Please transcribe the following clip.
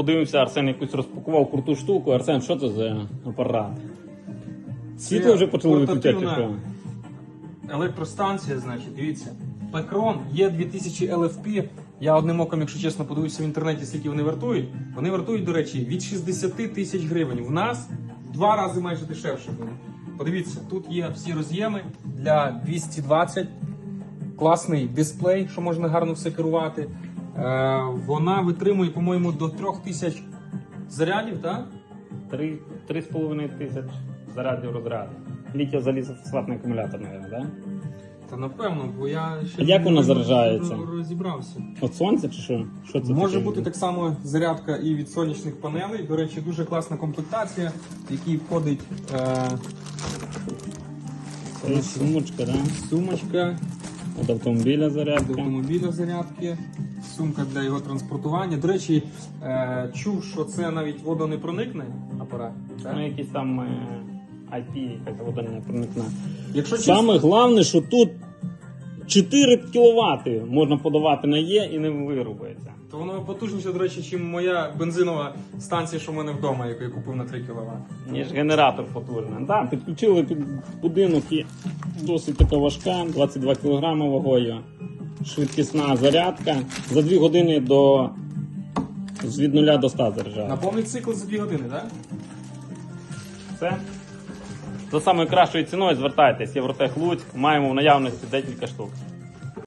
подивимося, Арсен якусь розпакував круту штуку. Арсен, що це за апарат? Світло вже почало виключати. що? Електростанція, значить, дивіться. Пекрон є 2000 LFP. Я одним оком, якщо чесно, подивився в інтернеті, скільки вони вартують. Вони вартують, до речі, від 60 тисяч гривень. В нас в два рази майже дешевше буде. Подивіться, тут є всі роз'єми для 220. Класний дисплей, що можна гарно все керувати. Е, вона витримує, по-моєму, до 3000 зарядів, так? Три, три з половиною тисяч зарядів розряду. Літіо залізофосфатний акумулятор, мабуть, да? Та напевно, бо я ще А як вона заряджається? розібрався. От сонце чи що? Що це Може таке? бути так само зарядка і від сонячних панелей. До речі, дуже класна комплектація, в якій входить е, Це сумочка, да? сумочка От автомобіля зарядка. автомобіля зарядки, сумка для його транспортування. До речі, е, чув, що це навіть водонепроникний апарат. так? Ну, якісь там е, IP, якась вода не проникне. Якщо чесно, Саме головне, що тут 4 кВт можна подавати на Є і не вирубається. то воно потужніше, до речі, ніж моя бензинова станція, що в мене вдома, яку я купив на 3 кВт. Ніж генератор потужний. Да, підключили під будинок і досить така важка, 22 кг вагою. Швидкісна зарядка. За 2 години до від 0 до 100 На заряджає. повний цикл за 2 години, так? Все. За самою кращою ціною звертайтесь, Євротех Луцьк. Маємо в наявності декілька штук.